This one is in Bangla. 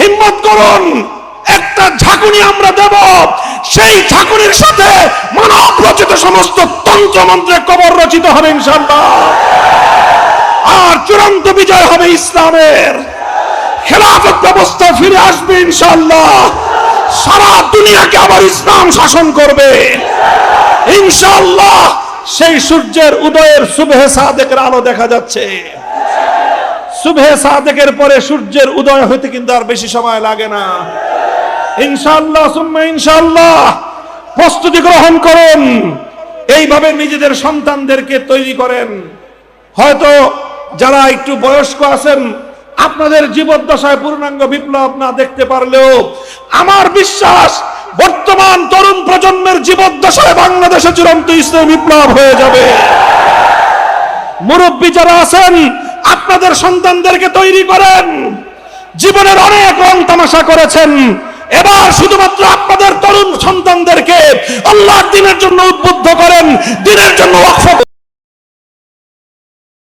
হিম্মত করুন, একটা ঝাঁকুনি আমরা দেব। সেই ঝাঁকুনির সাথে মানব রচিত সমস্ত তন্ত্র মন্ত্রে কবর রচিত হবে ইনশাল্লাহ আর চূড়ান্ত বিজয় হবে ইসলামের। খেলাফত ব্যবস্থা ফিরে আসবে ইনশাল্লাহ সারা দুনিয়াকে আবার ইসলাম শাসন করবে। ইনশাল্লাহ সেই সূর্যের উদয়ের সুবহে সাদেকের আলো দেখা যাচ্ছে। সুবহে সাদেকের পরে সূর্যের উদয় হতে কিন্তু আর বেশি সময় লাগে না। ইনশাআল্লাহ, সুম্মা ইনশাআল্লাহ, প্রস্তুতি গ্রহণ করুন। এইভাবে নিজেদের সন্তানদেরকে তৈরি করেন। হয়তো যারা একটু বয়স্ক আছেন, আপনাদের জীবদ্দশায় পূর্ণাঙ্গ বিপ্লব না দেখতে পারলেও, আমার বিশ্বাস, বর্তমান তরুণ প্রজন্মের জীবদ্দশায় বাংলাদেশে চূড়ান্ত ইসলামী বিপ্লব হয়ে যাবে। মুরব্বী যারা আছেন আপনাদের সন্তানদেরকে তৈরি করেন। জীবনের অনেক রং তামাশা করেছেন। এবার শুধুমাত্র আপনাদের তরুণ সন্তানদেরকে আল্লাহর দিনের জন্য উদ্বুদ্ধ করেন, দিনের জন্য ওয়াকফ